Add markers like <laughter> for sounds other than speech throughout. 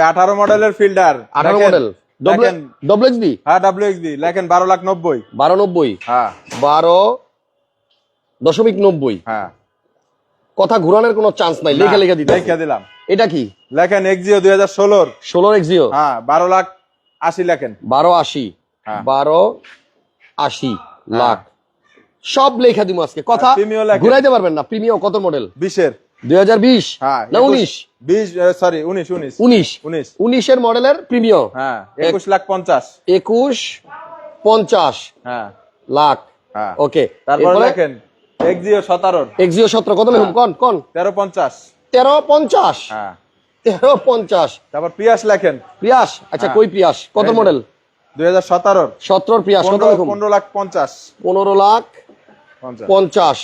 আঠারো মডেলের ফিল্ডার। আঠারো মডেল। ডবল হ্যাঁ ডাব্লিউএক্সবি লেখেন বারো লাখ নব্বই। বারো নব্বই। হ্যাঁ। বারো দশমিক নব্বই। হ্যাঁ। কথা ঘুরানোর কোনো চান্স নাই। লেখা লেখা দিতে লিখে দিলাম। এটা কি? লেখেন এক্সিও দুই হাজার ষোলোর। ষোলো এক্সিও হ্যাঁ বারো লাখ আশি লেখেন। বারো আশি। হ্যাঁ। বারো আশি লাখ। সব লেখা দিব আজকে। কথা হ্যাঁ, ঘুরাইতে পারবেন না। প্রিমিও কত মডেল? বিশের। দুই হাজার বিশ? হ্যাঁ না উনিশ। বিশ সরি উনিশ উনিশ। উনিশ। উনিশ। উনিশের মডেলের প্রিমিও হ্যাঁ একুশ লাখ পঞ্চাশ। একুশ পঞ্চাশ হ্যাঁ। লাখ। হ্যাঁ। ওকে। তারপরে লেখেন এক্সিও সতেরোর। এক্সিও সতেরো। কত লেখুন কন কন? তেরো পঞ্চাশ। তেরো পঞ্চাশ। হ্যাঁ। তেরো পঞ্চাশ। তারপর পিয়াস লেখেন। আচ্ছা হ্যাঁ। কই কত মডেল? দুই হাজার সতেরোর। সতেরোর প্রিয়াস কত লেখুন? পনেরো লাখ পঞ্চাশ। পনেরো লাখ পঞ্চাশ।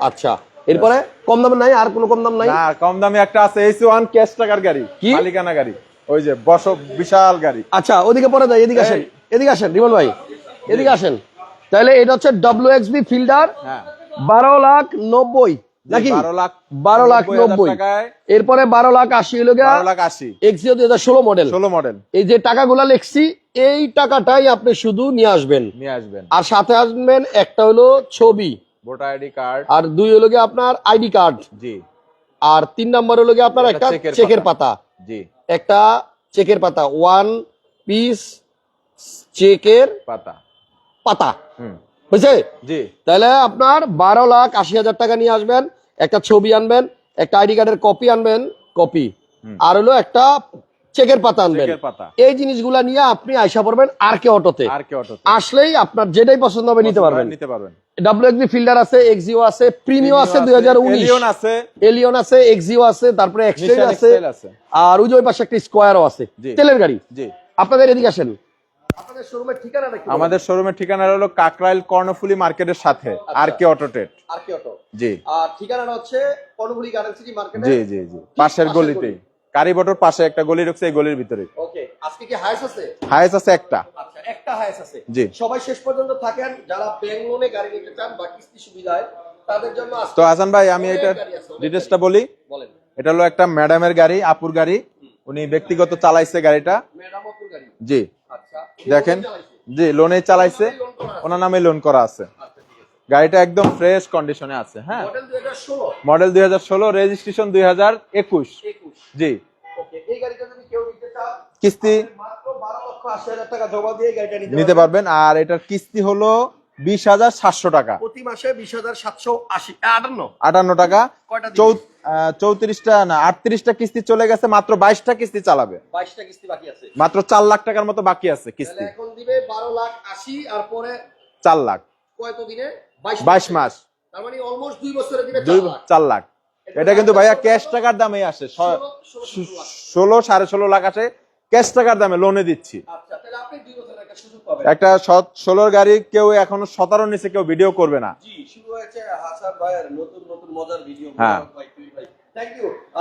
আচ্ছা। এরপরে কম দামের নাই আর কোনো কম দাম নাই? না কম দামে একটা আছে এইচ ওয়ান ক্যাশ টাকার গাড়ি কি? মালিকানা গাড়ি ওই যে বস বিশাল গাড়ি। আচ্ছা ওদিকে পরে যাই এদিকে আসেন এদিকে আসেন রিমন ভাই এদিকে আসেন। তাহলে এটা হচ্ছে ডাব্লিউ এক্স বি ফিল্ডার হ্যাঁ। বারো লাখ নব্বই নাকি? বারো লাখ বারো লাখ নব্বই এরপরে বারো লাখ আশি হলো লাখ আশি। এক্সিও দুই হাজার ষোলো মডেল ষোলো মডেল এই যে টাকাগুলা লিখছি এই টাকাটাই আপনি শুধু নিয়ে আসবেন। নিয়ে আসবেন। আর সাথে আসবেন একটা হলো ছবি। Voter ID card. আর দুই হলো গিয়ে আপনার আইডি কার্ড। জি। আর তিন নম্বর হলো গিয়ে আপনার একটা চেকের পাতা। জি। একটা চেকের পাতা। ওয়ান পিস চেকের পাতা। পাতা। বুঝছে জি। তাহলে আপনার বারো লাখ আশি হাজার টাকা নিয়ে আসবেন একটা ছবি আনবেন একটা আইডি কার্ডের কপি আনবেন কপি। আর হলো একটা চেকের পাতা আনবেন। এই জিনিসগুলা নিয়ে আপনি আইসা পড়বেন আর কে অটোতে। আর কি অটো আসলেই আপনার যেটাই পছন্দ হবে নিতে পারবেন। নিতে পারবেন। ডাব্লিউ এক্সবি ফিল্ডার আছে এক্সিও আছে প্রিমিও আছে এলিয়ন আছে। এলিয়ন আছে এক্সিও আছে তারপরে এক্সটেল আছে। আর ওই যে ওই পাশে একটা স্কোয়ারও আছে। তেলের গাড়ি। জি। আপনাদের এদিকে আসেন। শোরুমের আমাদের শোরুমের ঠিকানা হলো কাকরাইল কর্ণফুলি মার্কেটের সাথে আর কে অটো ট্রেড। আর কি অটো। জি। আর ঠিকানাটা হচ্ছে কর্ণফুলি গার্ডেন সিটি মার্কেটে জি জি জি। পাশের গলিতেই। কারিবটর পাশে একটা গলি ঢুকছে এই গলির ভিতরে। ওকে আজকে কি হাইস আছে? হাইস আছে একটা। আচ্ছা। একটা হাইস আছে। সবাই শেষ পর্যন্ত থাকেন যারা ব্যাংক লোনে গাড়ি নিতে চান বা কিস্তি সুবিধায় তাদের জন্য তো হাসান ভাই আমি অনেক ডিটেলসটা বলি। বলেন। এটা হলো একটা ম্যাডামের গাড়ি আপুর গাড়ি। উনি ব্যক্তিগত চালাইছে গাড়িটা। গাড়ি? জি। আচ্ছা। দেখেন। জি লোনে চালাইছে। ওনার নামে লোন করা আছে? আচ্ছা আছে। গাড়িটা একদম ফ্রেশ কন্ডিশনে আছে হ্যাঁ। মডেল দুই হাজার ষোলো? রেজিস্ট্রেশন দুই হাজার একুশ। জি। কিস্তি লক্ষ আশি হাজার টাকা জমা দিয়ে গাড়িটা নিতে পারবেন। আর এটার কিস্তি হলো বিশ হাজার সাতশো টাকা। প্রতি মাসে বিশ হাজার সাতশো আশি আটান্ন। আটান্ন টাকা। কয়টা দিন? চৌ আহ, চৌত্রিশটা না আটত্রিশটা কিস্তি চলে গেছে মাত্র বাইশটা কিস্তি চালাবে। বাইশটা কিস্তি বাকি আছে। মাত্র চার লাখ টাকার মতো বাকি আছে কিস্তি। এখন দিবে বারো লাখ আশি আর পরে চার লাখ। দিনে? বাইশ বাইশ মাস। তার মানে অলমোস্ট দুই বছরে দিবে দুই চার লাখ। চার লাখ। এটা কিন্তু ভাইয়া ক্যাশ টাকার দামে আসে। স- ষোলো, ষোলো, ষোলো লাখ। ষোলো সাড়ে ষোলো লাখ আসে। ক্যাশ টাকার দামে লোনে দিচ্ছি। আচ্ছা একটা ষোলোর গাড়ি কেউ এখনও সতেরো নিচে কেউ ভিডিও করবে না। হ্যাঁ।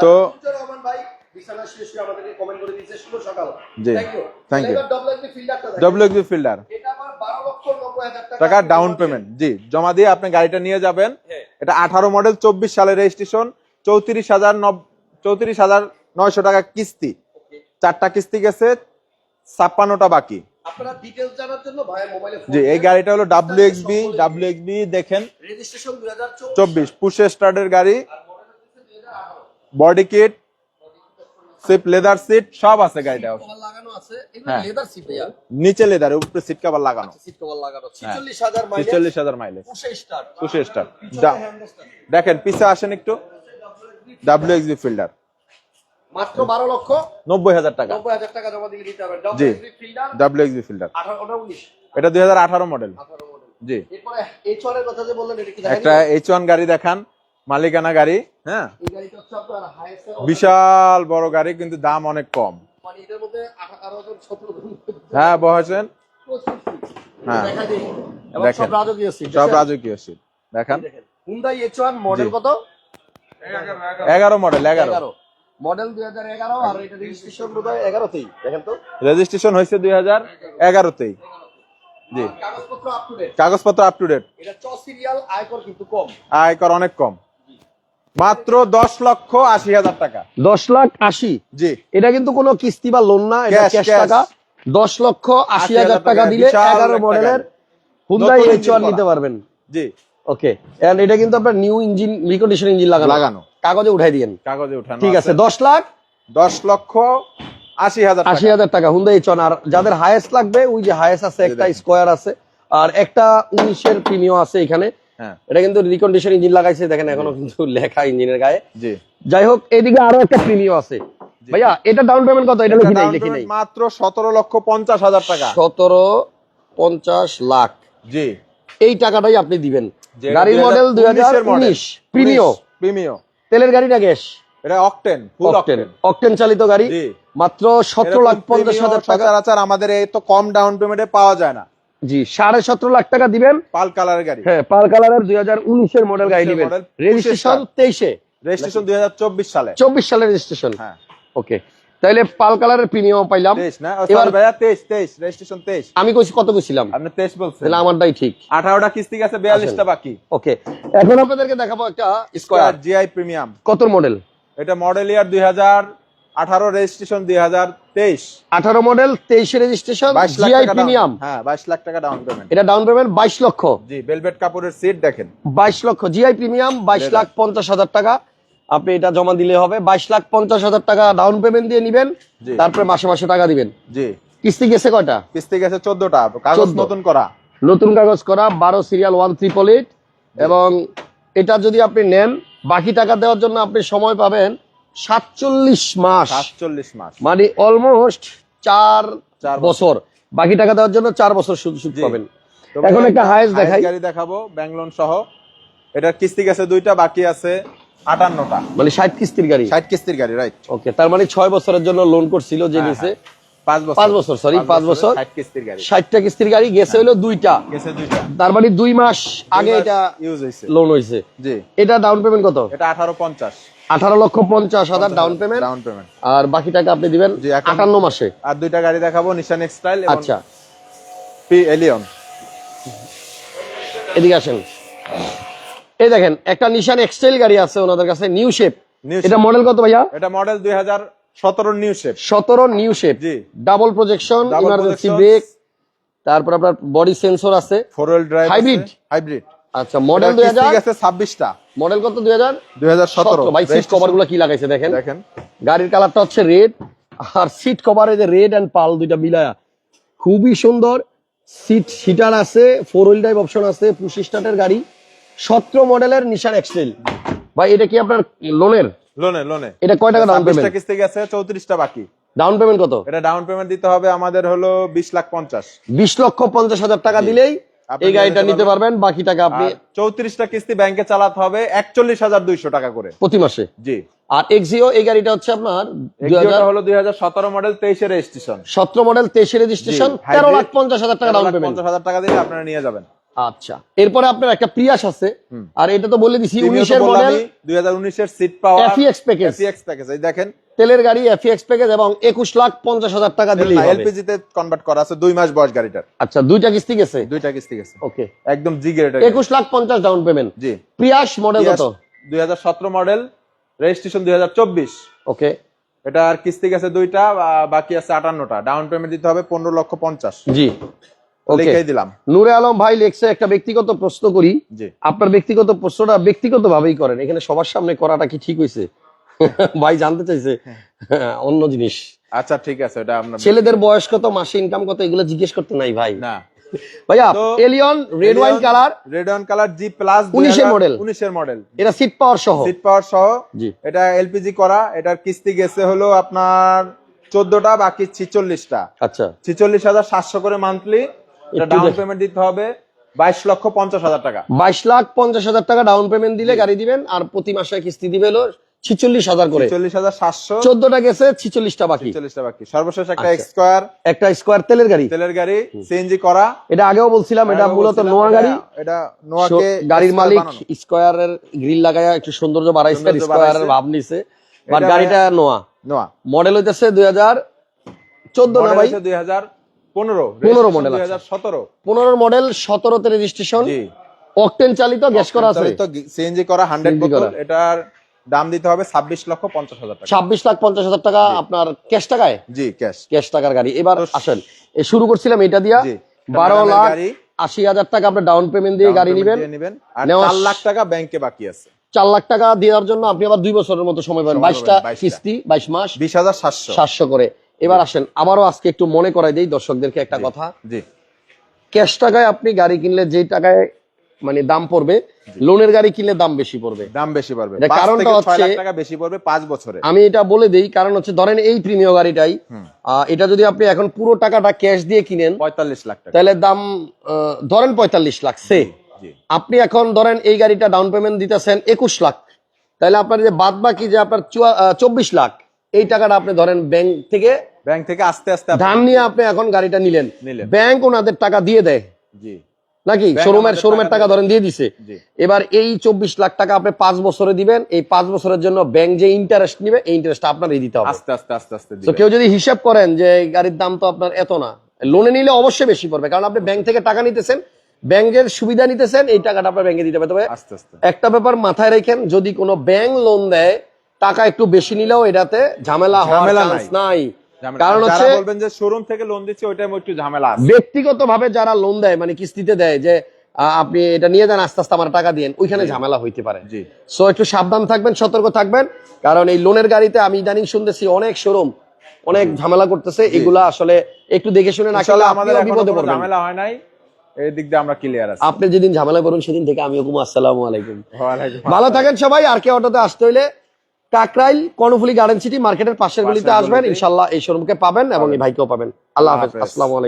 তো- রহমান ভাই বিছানা শেষে আমাদেরকে কমেন্ট করে দিয়েছে শুভ সকাল। জি, thank you thank you. WSB ফিল্ডারটা W fielder এটা আমার 12 লক্ষ 90 হাজার টাকা ডাউন পেমেন্ট জি জমা দিয়ে আপনি গাড়িটা নিয়ে যাবেন। হ্যাঁ। এটা আঠারো মডেল চব্বিশ সালের রেজিস্ট্রেশন চৌত্রিশ হাজার চৌত্রিশ হাজার নয়শো টাকা কিস্তি। চারটা কিস্তি গেছে ছাপ্পান্নটা বাকি। আপনারা ডিটেইলস জানার জন্য ভাইয়ের মোবাইলে জি এই গাড়িটা হলো দেখেন। রেজিস্ট্রেশন 2024 চব্বিশ। পুশে স্টার্টের গাড়ি। আর মডেল হচ্ছে 2018 বডি কিট সিপ লেদার সিট সব আছে গাড়িটা লাগানো আছে। হ্যাঁ। লেদার সিট নিচে লেদার উপরে সিট কভার লাগানো। সিট কভার লাগানো। হ্যাঁ। 46000 মাইলেজ হাজার মাইলেজ পুশে স্টার্ট পুশে স্টার দেখেন পিছে আসেন একটু। ডাব্লিউ এক্সবি ফিল্ডার মাত্র 12 লক্ষ হাজার টাকা। 90000 টাকা জমা দিয়ে দিতে হবে। WSB fielder W XB fielder 18 ওটা 19 এটা দুই হাজার আঠারো মডেল 18 মডেল জি। এরপরে ছরের কথা যে বললেন এটা কি একটা এইচ ওয়ান গাড়ি দেখান মালিকানা গাড়ি হ্যাঁ? এই গাড়িটা হচ্ছে আপনার হাইয়েস্ট বিশাল বড় গাড়ি কিন্তু দাম অনেক কম। মানে এটার মধ্যে 18 জন 17 জন হ্যাঁ বসেন হ্যাঁ। দেখা দিই এবং সব রাজকীয় সিট সব রাজকীয় সিট দেখান। দেখেন। Hyundai H1 model. কত? এগারো মডেল এগারো 11 মডেল 2011 আর এটা রেজিস্ট্রেশন বোধহয় 11 তেই দেখেন তো। রেজিস্ট্রেশন হয়েছে দুই হাজার এগারোতেই। জি। কাগজপত্র আপ টু ডেট কাগজপত্র আপ টু ডেট এটা চ সিরিয়াল আয়কর কিন্তু কম। আয়কর অনেক কম। মাত্র দশ লক্ষ আশি হাজার টাকা। দশ লাখ আশি। জি। এটা কিন্তু কোনো কিস্তি বা লোন না এটা ক্যাশ টাকা। দশ লক্ষ আশি হাজার টাকা দিলে এগারো মডেলের হুন্দাই এইচ নিতে পারবেন। জি। ওকে এন্ড এটা কিন্তু আপনার নিউ ইঞ্জিন রিকন্ডিশন ইঞ্জিন লাগানো। লাগানো। কাগজে উঠাই দিয়েন। কাগজে উঠানো ঠিক আছে দশ লাখ? দশ লক্ষ আশি হাজার আশি হাজার টাকা হুন্দাই এইচ আর যাদের হায়েস্ট লাগবে ওই যে হায়েস্ট আছে একটা স্কোয়ার আছে আর একটা উনিশের প্রিমিয়াম আছে এখানে। হ্যাঁ। এটা কিন্তু রিকন্ডিশন ইঞ্জিন লাগাইছে দেখেন এখনও কিন্তু লেখা ইঞ্জিনের গায়ে। যাই হোক এদিকে আরও একটা আছে। ভাইয়া এটা ডাউন পেমেন্ট কত? এটা লিখি নাই লিখি নাই। মাত্র সতেরো লক্ষ পঞ্চাশ হাজার টাকা। সতেরো পঞ্চাশ লাখ। জি। এই টাকাটাই আপনি দিবেন। গাড়ির মডেল দুই হাজার 2019 model। উনিশ প্রিমিয় প্রিমিও তেলের গাড়ি না গ্যাস। এটা অকটেন ফুল অকটেন। অকটেন। চালিত গাড়ি মাত্র সতেরো লাখ পঞ্চাশ হাজার টাকা। আচার আমাদের এই তো কম ডাউন পেমেন্টে পাওয়া যায় না। জি সাড়ে সতেরো লাখ টাকা দিবেন। পাল কালারের গাড়ি। হ্যাঁ পাল কালারের দুই হাজার উনিশের মডেল গাড়ি 19 দিবেন। রেজিস্ট্রেশন 25 তেইশে। রেজিস্ট্রেশন দুই হাজার চব্বিশ সালে। চব্বিশ সালে রেজিস্ট্রেশন হ্যাঁ। ওকে তাইলে পাল কালারের প্রিমিয়াম পাইলাম। এবার- ভাইয়া তেইশ তেইশ রেজিস্ট্রেশন তেইশ। আমি কইছি কত কইছিলাম? আপনি তেইশ বলছেন। তাহলে আমারটাই ঠিক। আঠারোটা কিস্তি গেছে বিয়াল্লিশটা বাকি। ওকে। এখন আপনাদেরকে দেখাবো একটা স্কোয়ার জিআই প্রিমিয়াম কত মডেল এটা মডেল ইয়ার দুই হাজার আঠারো রেজিস্ট্রেশন দুই হাজার তেইশ। আঠারো মডেল তেইশে রেজিস্ট্রেশন বাইশ জিআই প্রিমিয়াম হ্যাঁ বাইশ লাখ টাকা ডাউন পেমেন্ট এটা ডাউন পেমেন্ট বাইশ লক্ষ। জি বেলভেট কাপড়ের সিট দেখেন। বাইশ লক্ষ। জিআই প্রিমিয়াম বাইশ। লাখ পঞ্চাশ হাজার টাকা। আপনি এটা জমা দিলে হবে বাইশ লাখ পঞ্চাশ হাজার টাকা ডাউন পেমেন্ট দিয়ে নিবেন তারপরে মাসে মাসে টাকা দিবেন। জি। কিস্তি গেছে কয়টা? কিস্তি গেছে চোদ্দটা কাগজ নতুন করা। নতুন কাগজ করা বারো সিরিয়াল ওয়ান ট্রিপল এইট এবং এটা যদি আপনি নেন বাকি টাকা দেওয়ার জন্য আপনি সময় পাবেন সাতচল্লিশ মাস। সাতচল্লিশ মাস। মানে অলমোস্ট চার চার বছর। বাকি টাকা দেওয়ার জন্য চার বছর সুদ পাবেন। এখন একটা হায়েস্ট দেখাই। গাড়ি দেখাবো ব্যাংলোন সহ। এটার কিস্তি গেছে দুইটা বাকি আছে আটান্নটা। মানে ষাট কিস্তির গাড়ি? ষাট কিস্তির গাড়ি রাইট ওকে তার মানে ছয় বছরের জন্য লোন করছিল যে হ্যাঁ, নিচে পাঁচ বছর। পাঁচ পাঁচ বছর। ষাট কিস্তির গাড়ি। ষাটটা কিস্তির গাড়ি গেছে হলো দুইটা। তার মানে দুই মাস আগে এটা ইউজ হয়েছে লোন হয়েছে এটা ডাউন পেমেন্ট কত? এটা আঠারো পঞ্চাশ। আঠারো লক্ষ পঞ্চাশ হাজার ডাউন পেমেন্ট ডাউন পেমেন্ট আর বাকি টাকা আপনি দিবেন আটান্ন মাসে। আর দুইটা গাড়ি দেখাবো নিশান এক্সটাইল আচ্ছা। এলিয়ন এদিকে আসেন। এই দেখেন একটা নিশান এক্সটাইল গাড়ি আছে ওনাদের কাছে নিউ শেপ এটা মডেল কত ভাইয়া? এটা মডেল দুই হাজার সতেরো নিউ শেপ সতেরো new shape double projection emergency brake তারপর আপনার বডি সেন্সর আছে। Four wheel drive Hybrid? Hybrid আচ্ছা মডেল দুই হাজার? গেছে ছাব্বিশটা। মডেল কত দুই হাজার? দুই হাজার সতেরো। ভাই সিট কভারগুলো কি লাগাইছে দেখেন? দেখেন। গাড়ির কালারটা হচ্ছে রেড আর সিট কভারে যে রেড এন্ড পাল দুইটা মিলায়া। খুবই সুন্দর। সিট সিটার আছে ফোর হুইল ড্রাইভ অপশন আছে পুশ স্টার্টের গাড়ি। সতেরো মডেলের নিশান এক্সেল ভাই এটা কি আপনার লোনের লোনে লোনে এটা কয় টাকা ডাউন পেমেন্ট কিস্তি গেছে চৌত্রিশটা বাকি। ডাউন পেমেন্ট কত? এটা ডাউন পেমেন্ট দিতে হবে আমাদের হলো বিশ লাখ পঞ্চাশ। বিশ লক্ষ পঞ্চাশ হাজার টাকা দিলেই এই গাড়িটা নিতে পারবেন বাকি টাকা আপনি চৌত্রিশটা কিস্তি ব্যাংকে চালাতে হবে একচল্লিশ হাজার দুইশো টাকা করে। প্রতি মাসে? জি। আর এক্সিও এই গাড়িটা হচ্ছে আপনার হলো দুই হাজার সতেরো মডেল তেইশে রেজিস্ট্রেশন সতেরো মডেল তেইশে রেজিস্ট্রেশন তেরো লাখ পঞ্চাশ হাজার টাকা ডাউন পেমেন্ট পঞ্চাশ হাজার টাকা দিলে আপনারা নিয়ে যাবেন। আচ্ছা। এরপরে আপনার একটা প্রিয়াস আছে। আর এটা তো বলে দিছি উনিশের মডেল দুই হাজার উনিশের seat FX package FX package এই দেখেন। তেলের গাড়ি এফিএক্স প্যাকেজ এবং একুশ লাখ পঞ্চাশ হাজার টাকা দিলে এলপিজি তে কনভার্ট করা আছে দুই মাস বয়স গাড়িটার। আচ্ছা দুইটা কিস্তি গেছে? দুইটা কিস্তি গেছে। ওকে। একদম জি গ্রেডের একুশ লাখ পঞ্চাশ ডাউন পেমেন্ট জি। প্রিয়াস মডেল কত? দুই হাজার সতেরো মডেল রেজিস্ট্রেশন দুই হাজার চব্বিশ। ওকে। এটা আর কিস্তি গেছে দুইটা বাকি আছে আটান্নটা। ডাউন পেমেন্ট দিতে হবে পনেরো লক্ষ পঞ্চাশ। জি। দিলাম। নূরে আলম ভাই লেখছে একটা ব্যক্তিগত প্রশ্ন করি। আপনার ব্যক্তিগত প্রশ্নটা ব্যক্তিগত ভাবেই করেন। এখানে সবার সামনে করাটা কি ঠিক হয়েছে <laughs> ভাই জানতে চাইছে <laughs> অন্য জিনিস। আচ্ছা ঠিক আছে এটা ছেলেদের বয়স কত মাসে ইনকাম কত এগুলো জিজ্ঞেস করতে নাই ভাই। না। <laughs> ভাইয়া Allion red wine colour red one colour জি প্লাস 19 এর model। উনিশের মডেল এটা সিট পাওয়ার সহ। সিট পাওয়ার সহ। জি। এটা এলপিজি করা এটার কিস্তি গেছে হলো আপনার চোদ্দটা বাকি ছিচল্লিশটা। আচ্ছা। ছিচল্লিশ হাজার সাতশো করে মান্থলি ডাউন পেমেন্ট দিতে হবে। বাইশ লক্ষ পঞ্চাশ হাজার টাকা। বাইশ লাখ পঞ্চাশ হাজার টাকা ডাউন পেমেন্ট দিলে গাড়ি দিবেন আর প্রতি মাসে কিস্তি দিবে ছিচল্লিশ হাজার করে। চল্লিশ হাজার সাতশো। চোদ্দটা গেছে ছিচল্লিশটা বাকি। চল্লিশটা বাকি। সর্বশেষ একটা আচ্ছা। এক্সকোয়ার একটা স্কোয়ার তেলের গাড়ি। তেলের গাড়ি সিএনজি করা। এটা আগেও বলছিলাম এটা মূলত নোয়া গাড়ি। এটা নোয়াকে গাড়ির মালিক। স্কোয়ারের গ্রিল লাগায় একটু সৌন্দর্য বাড়াইছে স্কোয়ারের ভাব নিছে। বাট গাড়িটা নোয়া। নোয়া। মডেল হইতেছে দুই হাজার চোদ্দ না ভাই? দুই হাজার পনেরো। 15 model দুই আছে। হাজার সতেরো। পনেরো মডেল সতেরোতে রেজিস্ট্রেশন অকটেন চালিত গ্যাস করা আছে। সিএনজি করা হান্ড্রেড বোতল। এটার দাম দিতে হবে ছাব্বিশ লক্ষ পঞ্চাশ হাজার টাকা। ছাব্বিশ লাখ পঞ্চাশ হাজার টাকা আপনার ক্যাশ টাকায়? জি ক্যাশ ক্যাশ টাকার গাড়ি। এবার আসেন। শুরু করছিলাম এটা দিয়া। বারো লাখ আশি হাজার টাকা আপনি ডাউন পেমেন্ট দিয়ে গাড়ি নিবেন। চার লাখ টাকা ব্যাংকে বাকি আছে। চার লাখ টাকা দেওয়ার জন্য আপনি আবার দুই বছরের মতো সময় পাবেন। বাইশটা পাবেন, 22 টা। কিস্তি বাইশ মাস বিশ হাজার সাতশো। সাতশো করে। এবার আসেন আবারও আজকে একটু মনে করাই দেই দর্শকদেরকে একটা কথা। জি। ক্যাশ টাকায় আপনি গাড়ি কিনলে যেই টাকায় মানে দাম পড়বে লোনের গাড়ি কিনলে দাম বেশি পড়বে। দাম বেশি পড়বে। কারণটা হচ্ছে- টাকা বেশি পড়বে পাঁচ বছরে। আমি এটা বলে দেই কারণ হচ্ছে ধরেন এই প্রিমিয় গাড়িটাই এটা যদি আপনি এখন পুরো টাকাটা ক্যাশ দিয়ে কিনেন পঁয়তাল্লিশ লাখ টাকা। তাহলে দাম ধরেন পঁয়তাল্লিশ লাখ সে। আপনি এখন ধরেন এই গাড়িটা ডাউন পেমেন্ট দিতেছেন একুশ লাখ। তাহলে আপনার যে বাদ বাকি যে আপনার চব্বিশ লাখ এই টাকাটা আপনি ধরেন ব্যাংক থেকে ব্যাংক থেকে আস্তে আস্তে ধান নিয়ে আপনি এখন গাড়িটা নিলেন। ব্যাংক ওনাদের টাকা দিয়ে দেয়। জি। নাকি? শোরুমের শোরুমের টাকা ধরেন দিয়ে দিছে। এবার এই চব্বিশ লাখ টাকা আপনি পাঁচ বছরে দিবেন। এই পাঁচ বছরের জন্য ব্যাংক যে ইন্টারেস্ট নিবে এই ইন্টারেস্ট আপনারই দিতে হবে। আস্তে আস্তে আস্তে আস্তে তো কেউ যদি হিসাব করেন যে গাড়ির দাম তো আপনার এত না লোনে নিলে অবশ্যই বেশি পড়বে। কারণ আপনি ব্যাংক থেকে টাকা নিতেছেন ব্যাংকের সুবিধা নিতেছেন এই টাকাটা আপনার ব্যাংকে দিতে হবে। তবে আস্তে আস্তে। একটা ব্যাপার মাথায় রেখেন যদি কোনো ব্যাংক লোন দেয় টাকা একটু বেশি নিলেও এটাতে ঝামেলা হওয়ার চান্স নাই। কারণ হচ্ছে বলবেন যে শোরুম থেকে লোন দিচ্ছি ওইটাই একটু ঝামেলা ব্যক্তিগত ভাবে যারা লোন দেয় মানে কিস্তিতে দেয় যে আপনি এটা নিয়ে যান আস্তে আস্তে আমার টাকা দিন ওইখানে ঝামেলা হইতে পারে। সো একটু সাবধান থাকবেন সতর্ক থাকবেন কারণ এই লোনের গাড়িতে আমি ইদানিং শুনতেছি অনেক শোরুম অনেক ঝামেলা করতেছে এগুলা আসলে একটু দেখে শুনে না ইনশাআল্লাহ আমাদের বিপদে পড়বেন। ঝামেলা হয় নাই এই দিক দিয়ে আমরা ক্লিয়ার আছি। আপনি যেদিন ঝামেলা করুন সেদিন থেকে আমি হুকুম আসসালামু আলাইকুম। ভালো থাকেন সবাই আর কে অটোতে আসতে হইলে কাকরাইল কর্ণফুলি গার্ডেন সিটি মার্কেটের পাশের গলিতে আসবেন। ইনশাল্লাহ এই শোরুমকে পাবেন এবং এই ভাইকেও পাবেন। আল্লাহ হাফেজ। হাফেজ। আসসালামু আলাইকুম।